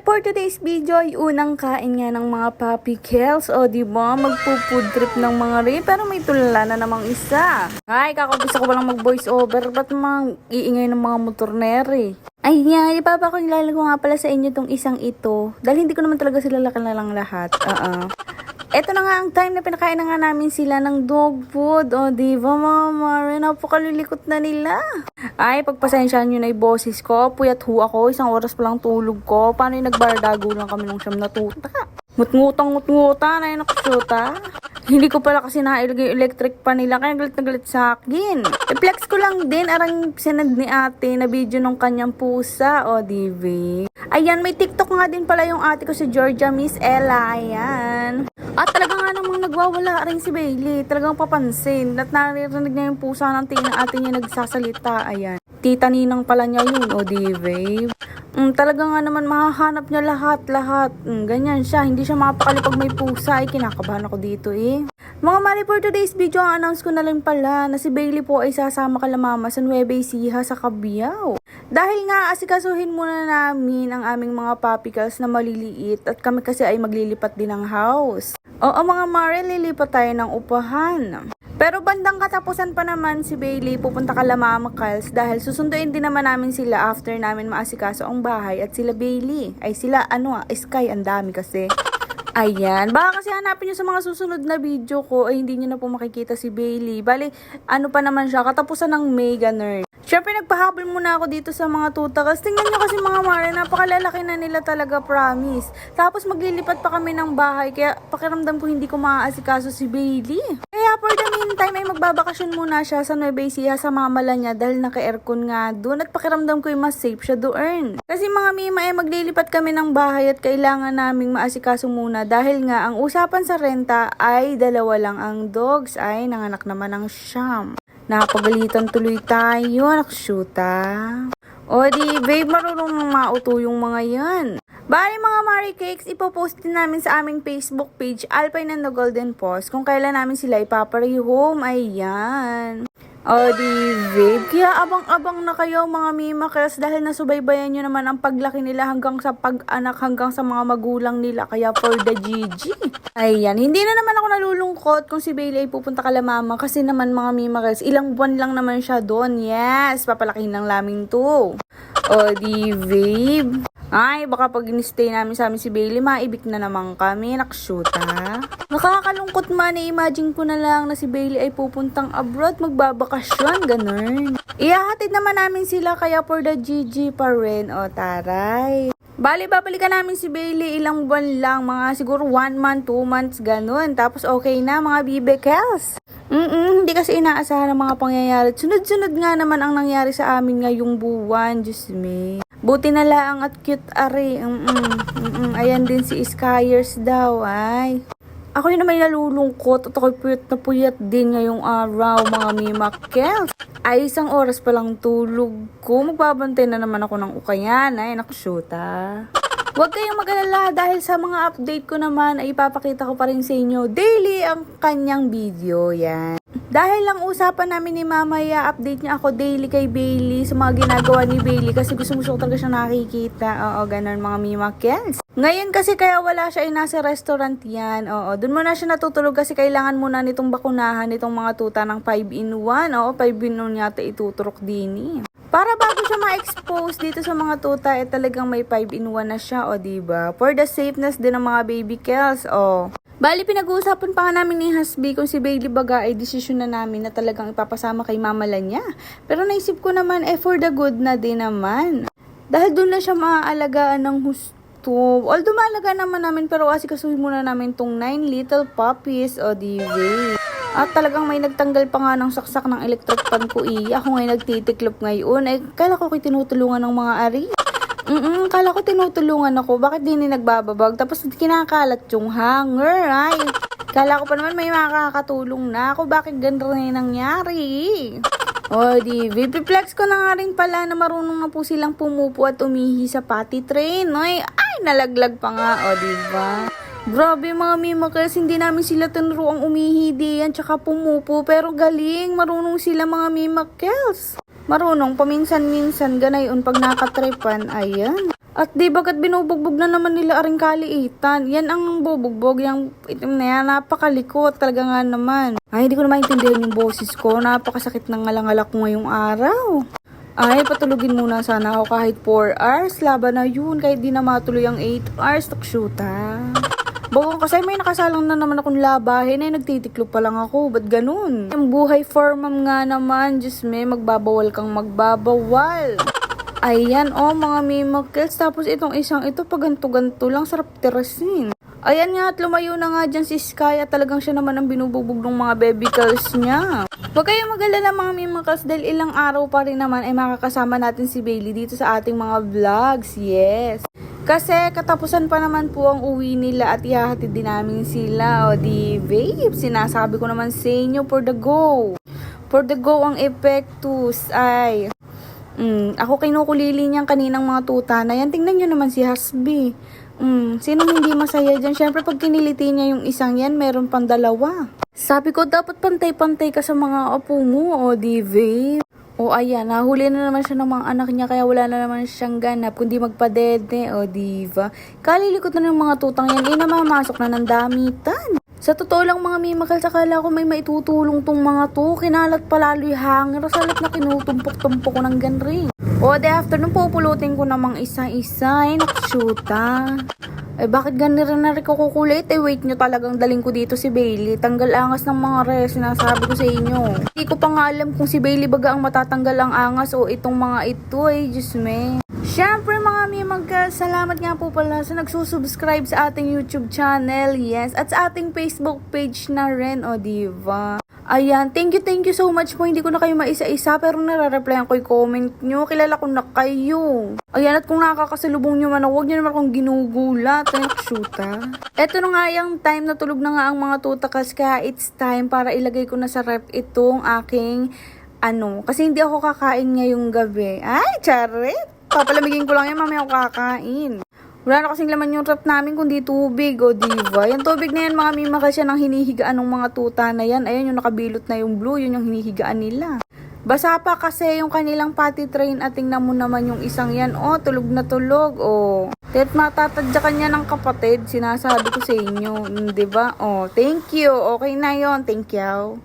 For today's video ay unang kain nga ng mga puppy kills. O, di ba? Magpo-food trip ng mga rin. Pero may tulala na namang isa. Ay, kakabisa ko palang mag-voice over. Ba't mga iingay ng mga motornere? Ay, yan. Ipapa ko nilalago nga pala sa inyo tong isang ito. Dahil hindi ko naman talaga sila lang lahat. Oo. Eto na nga ang time na pinakain na nga namin sila ng dog food. O, di ba mga mare? Napakalilikot na nila. Ay, pagpasensyahan nyo na yung boses ko. Puyat ho ako. Isang oras pa lang tulog ko. Paano yung nagbardago lang kami nung siyam na tuta? Ngutngutang ngutngutan. Ay, nakusyuta. Hindi ko pala kasi nailagay yung electric pa nila. Kaya galit na galit sa akin. I-flex ko lang din. Arang sinad ni ate na video ng kanyang pusa. O, di ba? Ayan, may TikTok nga din pala yung ate ko si Georgia Miss Ella. Ayan. At talaga nga namang nagwawala rin si Bailey. Talagang papansin. At naririnig niya yung pusa ng ng ate niya nagsasalita. Ayan. Tita Ninang pala niya yun, o di babe. Mm, talaga nga naman mahahanap niya lahat-lahat. Mm, ganyan siya. Hindi siya makapakali pag may pusa. Ay, kinakabahan ako dito eh. Mga mali for today's video, ang announce ko na lang pala na si Bailey po ay sasama kala mama sa Nueva Ecija sa Cabiao. Dahil nga asikasuhin muna namin ang aming mga papicals na maliliit at kami kasi ay maglilipat din ng house. Oo mga mare, lilipat tayo ng upahan. Pero bandang katapusan pa naman si Bailey pupunta kala Mama Kals dahil susunduin din naman namin sila after namin maasikaso ang bahay at sila Bailey. Ay sila ano ah, Sky, ang dami kasi. Ayan. Baka kasi hanapin nyo sa mga susunod na video ko ay hindi nyo na po makikita si Bailey. Bali, ano pa naman siya, katapusan ng Mega Nerd. Siyempre, nagpahabol muna ako dito sa mga tuta. Kasi tingnan nyo kasi mga mare, napakalalaki na nila talaga, promise. Tapos maglilipat pa kami ng bahay, kaya pakiramdam ko hindi ko maaasikaso si Bailey. Kaya for the meantime ay magbabakasyon muna siya sa Nueva Ecija sa mamala niya dahil naka-aircon nga doon at pakiramdam ko yung mas safe siya doon. Kasi mga mima ay maglilipat kami ng bahay at kailangan naming maasikaso muna dahil nga ang usapan sa renta ay dalawa lang ang dogs ay nanganak naman ng siyam. Nakapagalitan tuloy tayo, naksyuta. O di, babe, marunong nang mauto yung mga yan. Bali mga Mari Cakes, ipopost din namin sa aming Facebook page, Alpine and the Golden Post, kung kailan namin sila ipaparehome. Ayan. O di, babe, kaya abang-abang na kayo mga mimakers dahil nasubaybayan nyo naman ang paglaki nila hanggang sa pag-anak, hanggang sa mga magulang nila. Kaya for the GG. Ayan, hindi na naman ako nalulungkot kung si Bailey ay pupunta kala mama kasi naman mga mimakers, ilang buwan lang naman siya doon. Yes, papalakihin lang namin to. O di, babe. Ay, baka pag in-stay namin sa amin si Bailey, maibik na naman kami. Nakshuta. Nakakalungkot man, i-imagine ko na lang na si Bailey ay pupuntang abroad, magbabakasyon, ganun. Ihahatid naman namin sila kaya for the GG pa rin, o taray. Bali, babalikan namin si Bailey ilang buwan lang, mga siguro one month, two months, ganun. Tapos okay na, mga bibekels. Mm hindi kasi inaasahan ang mga pangyayari. Sunod-sunod nga naman ang nangyari sa amin ngayong buwan, Diyos me. Buti na lang at cute ari. Mm-mm, mm-mm. Ayan din si Skyers daw, ay. Ako yun naman nalulungkot at ako'y puyat na puyat din ngayong araw, mga mimakels. Ay, isang oras pa lang tulog ko. Magbabantay na naman ako ng ukayan. Ay, nakusyuta. Huwag kayong mag-alala dahil sa mga update ko naman ay ipapakita ko pa rin sa inyo daily ang kanyang video. Yan. Dahil lang usapan namin ni Mama, i-update niya ako daily kay Bailey sa mga ginagawa ni Bailey kasi gusto gusto ko talaga siya nakikita. Oo, ganun mga mimakels. Ngayon kasi kaya wala siya ay nasa restaurant yan. Oo, dun muna siya natutulog kasi kailangan muna nitong bakunahan nitong mga tuta ng 5 in 1. Oo, 5 in 1 yata ituturok din eh. Para bago siya ma-expose dito sa mga tuta, eh talagang may 5 in 1 na siya, o diba? For the safeness din ng mga baby kills, o. Bali, pinag-uusapan pa nga namin ni Hasbi kung si Bailey Baga ay desisyon na namin na talagang ipapasama kay mama lang niya. Pero naisip ko naman, eh for the good na din naman. Dahil doon na siya maaalagaan ng husto. Although maalaga naman namin, pero kasi kasuhin muna namin tong 9 little puppies, o diba? At talagang may nagtanggal pa nga ng saksak ng electric pan ko iya. Ako ngayon nagtitiklop ngayon. Eh, kala ko ko'y tinutulungan ng mga ari. Mm kala ko tinutulungan ako. Bakit di ni nagbababag? Tapos kinakalat yung hanger, ay. Kala ko pa naman may makakatulong na ako. Bakit ganito na yung nangyari? O, di, vipiplex ko na nga rin pala na marunong na po silang pumupo at umihi sa potty train. Ay, ay, nalaglag pa nga. O, di ba? Grabe mga mimakers, hindi namin sila tinuruang umihi diyan tsaka pumupo pero galing, marunong sila mga mimakers. Marunong paminsan-minsan ganayon pag nakatripan, ayan. At di bagat binubugbog na naman nila aring kaliitan. Yan ang bubugbog, yung itim na yan, napakalikot talaga nga naman. Ay, hindi ko na maintindihan yung boses ko. Napakasakit ng ngalangalak ko ngayong araw. Ay, patulugin muna sana ako kahit 4 hours. Laban na yun, kahit di na matuloy ang 8 hours. Takshuta. Bawang kasi may nakasalang na naman akong labahin ay nagtitiklop pa lang ako. Ba't ganun? Yung buhay for ma'am nga naman. Diyos me, magbabawal kang magbabawal. Ayan, oh, mga mimakels. Tapos itong isang ito, paganto-ganto lang, sarap tirasin. Ayan nga, at lumayo na nga dyan si Sky at talagang siya naman ang binubugbog ng mga baby girls niya. Huwag kayong mag-alala mga mimakels dahil ilang araw pa rin naman ay makakasama natin si Bailey dito sa ating mga vlogs. Yes! Kasi katapusan pa naman po ang uwi nila at ihahatid din namin sila. O di, babe, sinasabi ko naman sa inyo for the go. For the go ang epektus ay Mm, ako kinukulili niyang kaninang mga tuta na yan. Tingnan niyo naman si Hasbi. Mm, sino hindi masaya dyan? Siyempre, pag kiniliti niya yung isang yan, meron pang dalawa. Sabi ko, dapat pantay-pantay ka sa mga apo mo, o di, babe. O ayan, nahuli na naman siya ng mga anak niya kaya wala na naman siyang ganap kundi magpadede o diva. Kalilikot na ng mga tutang yan, eh namamasok na ng damitan. Sa totoo lang mga mimakal, sakala ko may maitutulong tong mga to. Kinalat palalo yung hanger, salit na tinutumpok-tumpok ko ng ganring. O, the afternoon, pupulutin ko namang isa-isa. Ay, naksyuta. Eh, bakit rin na rin kukulit? Eh, wait nyo talagang daling ko dito si Bailey. Tanggal angas ng mga res, sinasabi ko sa inyo. Hindi ko pa nga alam kung si Bailey baga ang matatanggal ang angas o itong mga ito eh, Diyos me. Siyempre mga mimagka, salamat nga po pala sa nagsusubscribe sa ating YouTube channel, yes, at sa ating Facebook page na rin, o diva. Ayan, thank you, thank you so much po. Hindi ko na kayo maisa-isa pero nare-replyan ko yung comment nyo. Kilala ko na kayo. Ayan, at kung nakakasalubong nyo man huwag nyo naman akong ginugulat. Ay, shoota. Eto na nga yung time na tulog na nga ang mga tutakas kaya it's time para ilagay ko na sa rep itong aking ano, kasi hindi ako kakain ngayong gabi. Ay, charit! Papalamigin ko lang yan, mamaya ako kakain. Wala na kasing laman yung rep namin kundi tubig, o diva. Yung tubig na yan, mga mima kasi ng hinihigaan ng mga tuta na yan. Ayan yung nakabilot na yung blue, yun yung hinihigaan nila. Basa pa kasi yung kanilang potty train at tingnan mo naman yung isang yan. Oh, tulog na tulog. Oh. Tet matatadya kanya ng kapatid, sinasabi ko sa inyo. 'di ba? Oh, thank you. Okay na yon Thank you.